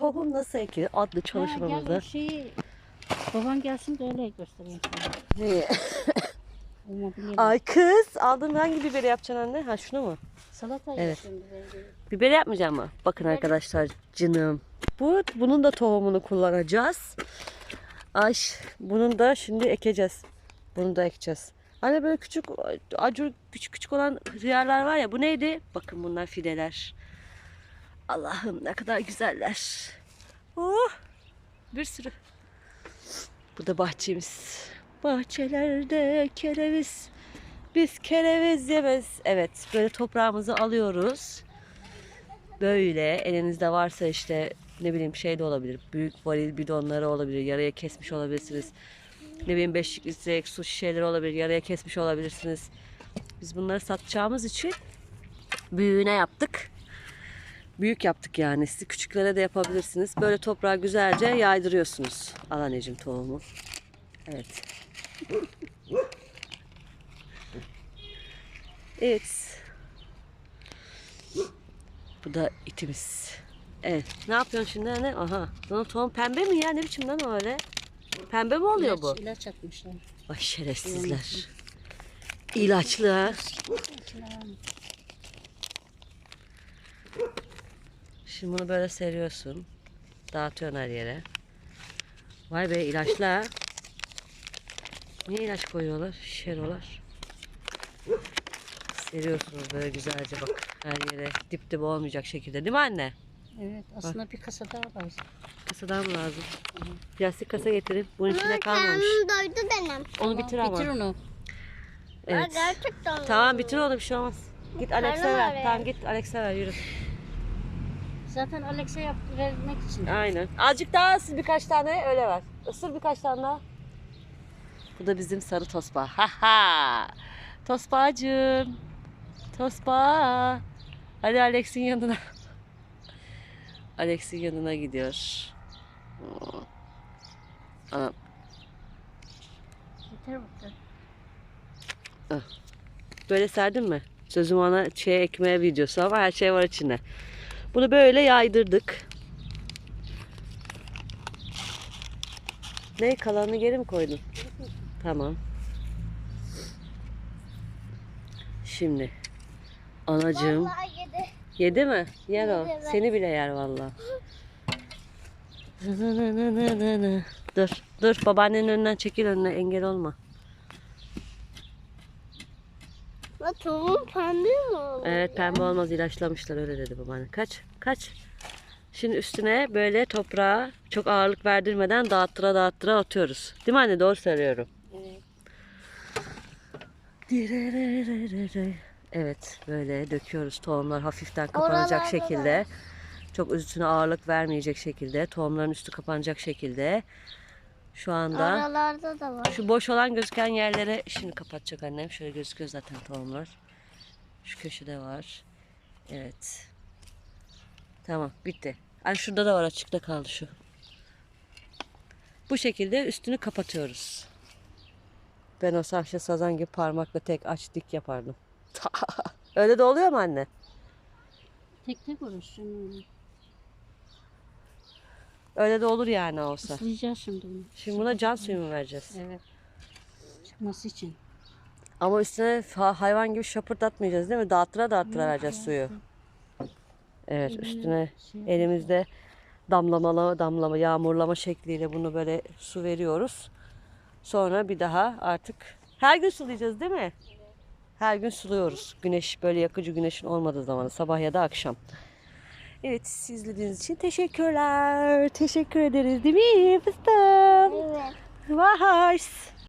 tohum nasıl ekilir adlı Ha, şeyi baban gelsin de öyle göstereyim sana. Ay kız aldın hangi biberi yapacaksın anne? Ha şunu mu? Salata Evet. yapıyorum böyle. Biber yapmayacağım mı? Bakın arkadaşlar canım. Bu bunun da tohumunu kullanacağız. Ay bunun da şimdi ekeceğiz. Bunu da ekeceğiz. Hani böyle küçük acur küçük küçük olan hıyarlar var ya bu neydi? Bakın bunlar fideler. Allah'ım ne kadar güzeller. Oh, bir sürü. Bu da bahçemiz. Bahçelerde kereviz. Biz kereviz yemez. Evet böyle toprağımızı alıyoruz böyle elinizde varsa işte ne bileyim şey de olabilir. Büyük varil bidonları olabilir. Yaraya kesmiş olabilirsiniz. Ne bileyim 5 litrelik su şişeleri olabilir. Yaraya kesmiş olabilirsiniz. Biz bunları satacağımız için büyüğüne yaptık. Büyük yaptık yani. Siz küçüklere de yapabilirsiniz. Böyle toprağı güzelce yaydırıyorsunuz. Al anneciğim tohumu. Evet. Evet. Bu da itimiz. Evet. Ne yapıyorsun şimdi anne? Aha. Lan tohum pembe mi ya? Ne biçim lan öyle? Pembe mi oluyor ilaç, bu? İlaç atmışlar. Ay şerefsizler. İlaçlı ha. Şimdi bunu böyle seriyorsun. Dağıtıyorsun her yere. Vay be ilaçlı ha. Niye ilaç koyuyorlar? Şişiriyorlar. Seriyorsunuz böyle güzelce bak her yere dip dip olmayacak şekilde değil mi anne? Evet aslında bir kasa daha var. Kasadan mı lazım? Plastik kasa getirin. Bunun içinde kalmamış. Doydu benim. Onu bitir ama. Bitir onu. Evet. Gerçekten. Tamam bitir onu bir şey olmaz. Git Alex'e ver. Tamam git Alex'e ver yürü. Zaten Alex'e yap vermek için. Aynen. Azıcık daha ısır birkaç tane öyle ver. Isır birkaç tane daha. Bu da bizim sarı tospa. Ha ha. Tospacığım. Tospa. Hadi Alex'in yanına. Alex'in yanına gidiyor. Anam. Yeter bakalım. Böyle serdin mi? Sözüm ona şey ekmeğe videosu ama her şey var içinde. Bunu böyle yaydırdık. Ne kalanını geri mi koydun? Tamam. Şimdi anacığım yedi. yedi mi? Yer o. Yedi, evet. Seni bile yer vallahi. Dur, dur babaannenin önünden çekil önüne engel olma. La tohum pembe mi oldu? Evet pembe olmaz ilaçlamışlar öyle dedi babaanne. Kaç kaç. Şimdi üstüne böyle toprağa çok ağırlık verdirmeden dağıttıra dağıttıra atıyoruz. Değil mi anne doğru söylüyorum. Evet. Evet böyle döküyoruz tohumlar hafiften kapanacak Oralarda da şekilde. Çok üstüne ağırlık vermeyecek şekilde. Tohumların üstü kapanacak şekilde. Şu anda Aralarda da var. şu boş olan gözüken yerlere şimdi kapatacak annem. Şöyle gözüküyor zaten tohumlar. Şu köşede var. Evet. Tamam bitti. Ay şurada da var açıkta kaldı şu. Bu şekilde üstünü kapatıyoruz. Ben o sahşe sazan gibi parmakla tek aç dik yapardım. Öyle de oluyor mu anne? Tek tek uğraşacağım. Öyle de olur yani olsa. Islayacağız şimdi bunu. Şimdi buna can suyu mu vereceğiz? Evet. Çıkması için. Ama üstüne hayvan gibi şapırdatmayacağız değil mi? Dağıttıra dağıttıra vereceğiz suyu. Evet üstüne Şey, elimizde damlamalı damlama yağmurlama şekliyle bunu böyle su veriyoruz. Sonra bir daha artık her gün sulayacağız değil mi? Her gün suluyoruz. Güneş böyle yakıcı güneşin olmadığı zaman sabah ya da akşam. Evet siz izlediğiniz için teşekkürler. Teşekkür ederiz değil mi fıstığım? Evet. Vay.